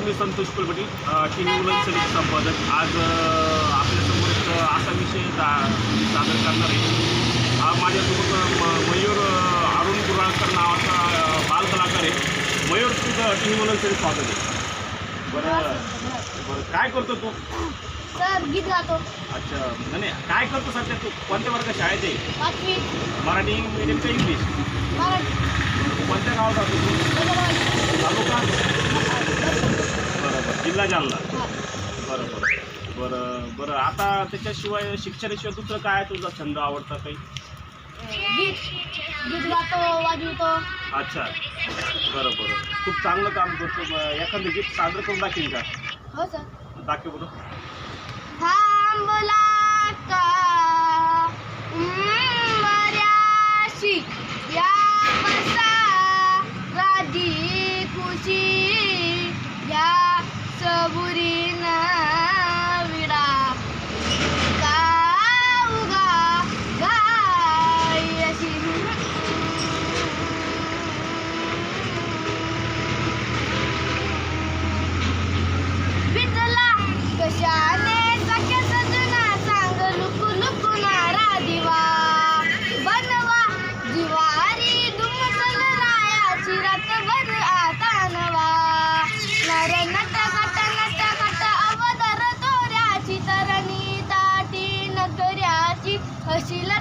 नमस्कार मी संतोष कुलपटी टी मुलं समिती संपादक. आज आपल्यासमोर एक असा विषय मी सादर करणार आहे. हा माझ्यासोबत मयूर अरुण कुराळकर नावाचा बालकलाकार आहे. मयूर तुझं टी व्ही मुलं समिती स्वागत आहे. बरं बरं काय करतो तू? सर गीत गातो. अच्छा नाही काय करतो सध्या तू? कोणत्या वर्ग शाळेत आहे? पाचवी. मराठी मीडियम का इंग्लिश? मराठी. कोणत्या गावात राहतो तू बरोबर. तालुका बरं बरं जिल्हा जालना हा. बरं बरं बरं. बरं आता त्याच्याशिवाय शिक्षणाशिवाय दुसरं काय तुझा छंद आवडता काही? गीत गीत गातो वाजवतो अच्छा. बरं बरं खूप चांगलं काम करतो. ब- एखादं गीत सादर करून दाखील का? हो सर दाखव बरं. थांबला Oh, Sheila